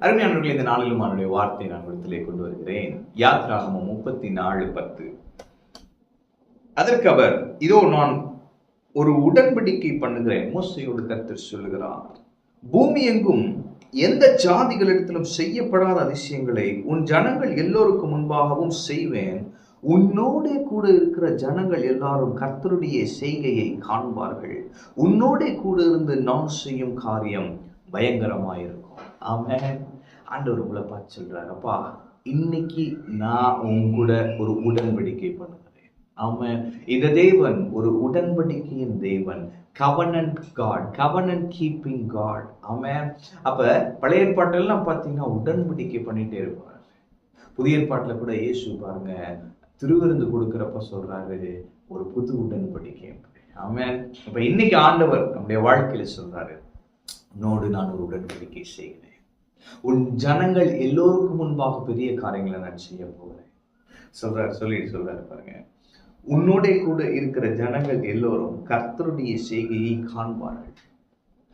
அருமையானவர்கள் இந்த நாளிலும் அவனுடைய வார்த்தை நான் இடத்திலே கொண்டு வருகிறேன். யாத்ராகமம் முப்பத்தி நாலு பத்து. அதற்கு அவர் இதோ நான் ஒரு உடன்படிக்கை பண்ணுகிறேன். மோசையோடு கர்த்தர் சொல்லுகிறார் பூமி எங்கும் எந்த ஜாதிகளிடத்திலும் செய்யப்படாத அதிசயங்களை உன் ஜனங்கள் எல்லோருக்கும் முன்பாகவும் செய்வேன். உன்னோடே கூட இருக்கிற ஜனங்கள் எல்லாரும் கர்த்தருடைய செய்கையை காண்பார்கள். உன்னோடே கூட இருந்து நான் செய்யும் காரியம் பயங்கரமாயிருக்கும். ஆமென் ஆண்டவர் உங்களை பார்த்து அப்பா இன்னைக்கு நான் உன் கூட ஒரு உடன்படிக்கை பண்ணுகிறேன். ஆமென் இந்த தேவன் ஒரு உடன்படிக்கையின் தேவன் covenant God covenant keeping God amen அப்ப பழைய ஏற்பாட்டெல்லாம் பார்த்தீங்கன்னா உடன்படிக்கை பண்ணிட்டே இருப்பார். புதிய ஏற்பாட்டில் கூட இயேசு பாருங்க திருவிருந்து கொடுக்குறப்ப சொல்றாரு ஒரு புது உடன்படிக்கை. ஆமென் இப்ப இன்னைக்கு ஆண்டவர் நம்முடைய வாழ்க்கையில சொல்றாரு உன்னோடு நான் ஒரு உடன்படிக்கை செய்கிறேன். உன் ஜனங்கள் எல்லோருக்கும் முன்பாக பெரிய காரியங்களை நான் செய்ய போகிறேன். சொல்றாரு சொல்லி சொல்றாரு பாருங்க. உன்னோட கூட இருக்கிற ஜனங்கள் எல்லோரும் கர்த்தருடைய செய்கையை காண்பார்கள்.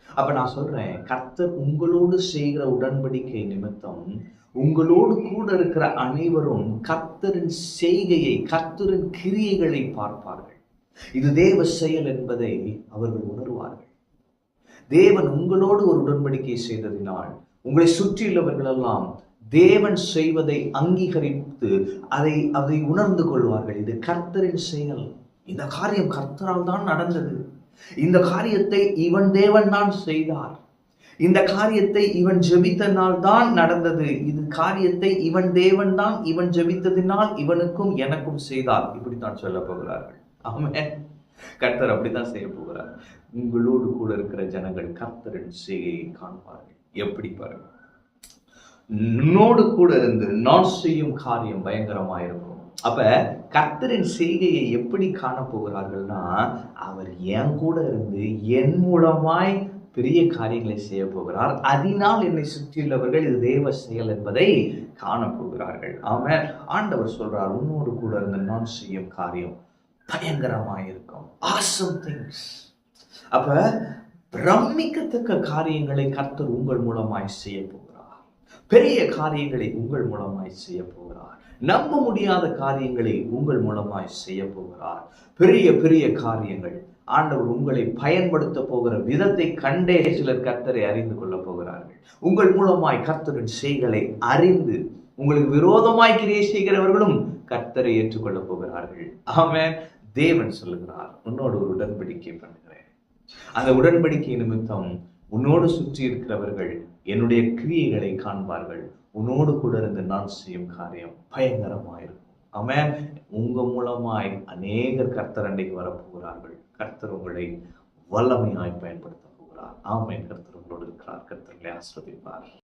அப்ப நான் சொல்றேன் கர்த்தர் உங்களோடு செய்கிற உடன்படிக்கை நிமித்தம் உங்களோடு கூட இருக்கிற அனைவரும் கர்த்தரின் செய்கையை கர்த்தரின் கிரியைகளை பார்ப்பார்கள். இது தேவ செயல் என்பதை அவர்கள் உணர்வார்கள். தேவன் உங்களோடு ஒரு உடன்படிக்கை செய்ததினால் உங்களை சுற்றியுள்ளவர்களெல்லாம் தேவன் செய்வதை அங்கீகரித்து அதை அதை உணர்ந்து கொள்வார்கள். இது கர்த்தரின் செயல். இந்த காரியம் கர்த்தரால் தான் நடந்தது. இந்த காரியத்தை இவன் தேவன் தான் செய்தார். இந்த காரியத்தை இவன் ஜெபித்தனால் தான் நடந்தது. இது காரியத்தை இவன் தேவன் தான் இவன் ஜெபித்ததினால் இவனுக்கும் எனக்கும் செய்தார். இப்படித்தான் சொல்ல போகிறார்கள். ஆமே கர்த்தர் அப்படித்தான் செய்ய போகிறார். உங்களோடு கூட இருக்கிற ஜனங்கள் கர்த்தரின் செய்கையை காண்பார்கள். எப்படி பாருங்க. உன்னோடு கூட இருந்து நான் செய்யும் காரியம் பயங்கரமாயிருக்கும். அப்ப கர்த்தரின் செய்கையை எப்படி காண போகிறார்கள்னா அவர் என் கூட இருந்து என் மூலமாய் பெரிய காரியங்களை செய்ய போகிறார். அதனால் என்னை சுற்றியுள்ளவர்கள் இது தேவ செயல் என்பதை காண போகிறார்கள். ஆமென். ஆண்டவர் சொல்றார் உன்னோடு கூட இருந்து நான் செய்யும் காரியம் பயங்கரமாயிருக்கும். ஆசம் திங்ஸ் அப்ப பிரமிக்கத்தக்க காரியங்களை கர்த்தர் உங்கள் மூலமாய் செய்ய போகிறார். பெரிய காரியங்களை உங்கள் மூலமாய் செய்ய போகிறார். நம்ப முடியாத காரியங்களை உங்கள் மூலமாய் செய்ய போகிறார். பெரிய பெரிய காரியங்கள். ஆண்டவர் உங்களை பயன்படுத்த போகிற விதத்தை கண்டே சிலர் கர்த்தரை அறிந்து கொள்ள போகிறார்கள். உங்கள் மூலமாய் கர்த்தரின் செய்களை அறிந்து உங்களுக்கு விரோதமாய் கிரியை செய்கிறவர்களும் கர்த்தரை ஏற்றுக்கொள்ள போகிறார்கள். ஆமென். தேவன் சொல்லுகிறார். உன்னோடு ஒரு உடன்படிக்கை பண்ணுகிறேன். அந்த உடன்படிக்கை நிமித்தம் உன்னோடு சுற்றி இருக்கிறவர்கள் என்னுடைய கிரியைகளை காண்பார்கள். உன்னோடு கூட இருந்து நான் செய்யும் காரியம் பயங்கரமாயிருக்கும். ஆமென். உங்க மூலமாய் அநேகர் கர்த்தர் அண்டைக்கு வரப்போகிறார்கள். கர்த்தர் உங்களை வல்லமையாய் பயன்படுத்த போகிறார். ஆமை கர்த்தர் உங்களோடு இருக்கிறார். கர்த்தர்களை ஆஸ்வதிப்பார்.